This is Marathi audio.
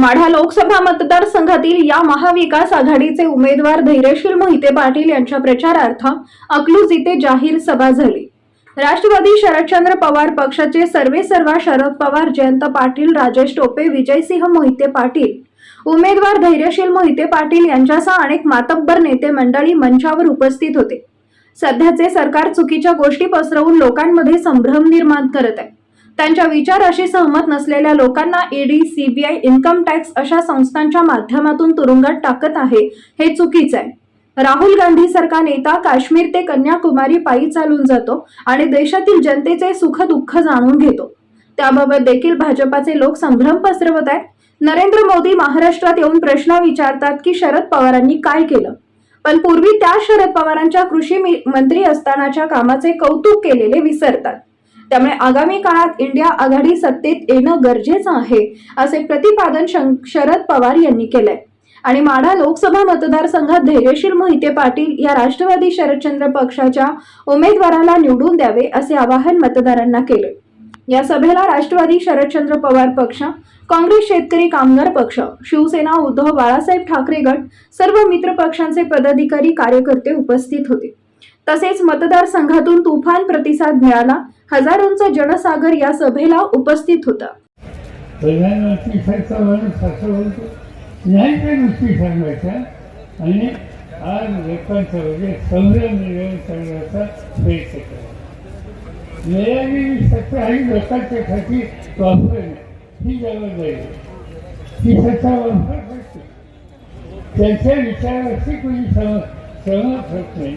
माढा लोकसभा मतदारसंघातील या महाविकास आघाडीचे उमेदवार धैर्यशील मोहिते पाटील यांच्या प्रचारार्थ अकलूज इथे जाहीर सभा झाली. राष्ट्रवादी शरदचंद्र पवार पक्षाचे सर्वे सर्वा शरद पवार जयंत पाटील राजेश टोपे विजयसिंह मोहिते पाटील. उमेदवार धैर्यशील मोहिते पाटील यांच्यासह अनेक मातब्बर नेते मंडळी मंचावर उपस्थित होते. सध्याचे सरकार चुकीच्या गोष्टी पसरवून लोकांमध्ये संभ्रम निर्माण करत आहे. त्यांच्या विचाराशी सहमत नसलेल्या लोकांना ईडी सीबीआय इन्कम टॅक्स अशा संस्थांच्या माध्यमातून तुरुंगात टाकत आहे हे चुकीचं आहे. राहुल गांधी सारखा नेता काश्मीर ते कन्याकुमारी पायी चालून जातो आणि देशातील जनतेचे सुख दुःख जाणून घेतो. त्याबाबत देखील भाजपाचे लोक संभ्रम पसरवत आहेत. नरेंद्र मोदी महाराष्ट्रात येऊन प्रश्न विचारतात की शरद पवारांनी काय केलं? पण पूर्वी त्या शरद पवारांच्या कृषी मंत्री असतानाच्या कामाचे कौतुक केलेले विसरतात. त्यामुळे आगामी काळात इंडिया आघाडी सत्तेत येणं गरजेचं आहे असे प्रतिपादन शं- शरद पवार यांनी केलंय. आणि माढा लोकसभा मतदारसंघात धैर्यशील मोहिते पाटील या राष्ट्रवादी शरदचंद्र पक्षाच्या उमेदवाराला निवडून द्यावे असे आवाहन मतदारांना केले या सभेला राष्ट्रवादी शरदचंद्र पवार पक्ष काँग्रेस शेतकरी कामगार पक्ष शिवसेना उद्धव बाळासाहेब ठाकरे गट सर्व मित्र पक्षांचे पदाधिकारी कार्यकर्ते उपस्थित होते. तसेच मतदारसंघातून तुफान प्रतिसाद मिळाला. हजारोंचा जनसागर या सभेला उपस्थित होता. आणि आज लोकांचा म्हणजे संग्रह निर्माण करण्याचा प्रयत्न करा. मिळालेली सत्ता ही लोकांच्या साठी वापरणं. ही जबाबदारी आहे. ही सत्ता वापर त्यांच्या विचाराशी कोणी सम सहमत होत नाही.